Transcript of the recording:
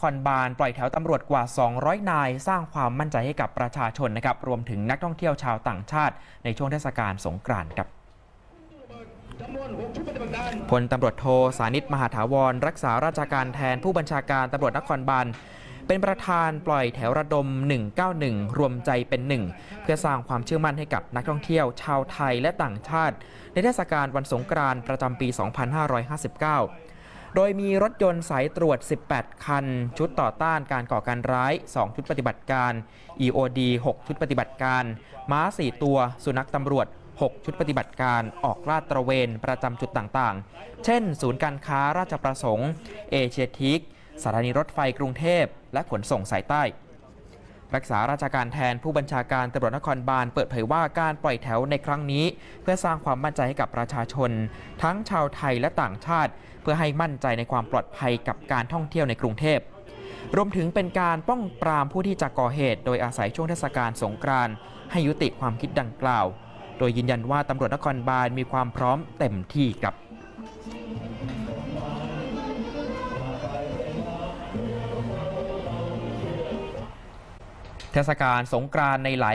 ครบาลปล่อยแถวตำรวจกว่า 200 นาย สร้างความมั่นใจให้กับประชาชนนะครับรวมถึงนักท่องเที่ยวชาวต่างชาติ ในช่วงเทศกาลสงกรานต์ครับพลตำรวจโทสานิตมหาถาวร รักษาราชการแทนผู้บัญชาการตำรวจนครบาลเป็นประธานปล่อยแถวระดม 191 รวมใจเป็นหนึ่ง เพื่อสร้างความเชื่อมั่นให้กับนักท่องเที่ยว ชาวไทยและต่างชาติ ในเทศกาลวันสงกรานต์ประจำปี 2559 โดยมีรถยนต์สายตรวจ 18 คัน ชุดต่อต้านการก่อการร้าย 2 ชุดปฏิบัติการ EOD 6 ชุดปฏิบัติการ ม้า 4 ตัว สุนัขตำรวจ 6 ชุดปฏิบัติการออกลาดตระเวนประจำจุดต่างๆ เช่น ศูนย์การค้าราชประสงค์ เอเชียทิกสถานีรถไฟกรุงเทพ และขนส่งสายใต้ รักษาราชการแทนผู้บัญชาการตำรวจนครบาลเปิดเผยว่าการปล่อยแถวในครั้งนี้ เพื่อสร้างความมั่นใจให้กับประชาชน ทั้งชาวไทยและต่างชาติ เพื่อให้มั่นใจในความปลอดภัยกับการท่องเที่ยวในกรุงเทพรวมถึงเป็นการป้องปรามผู้ที่จะก่อเหตุ โดยอาศัยช่วงเทศกาลสงกรานต์ให้ยุติความคิดดังกล่าว โดยยืนยันว่าตำรวจนครบาลมีความพร้อมเต็มที่ครับ เทศกาลสงกรานในหลาย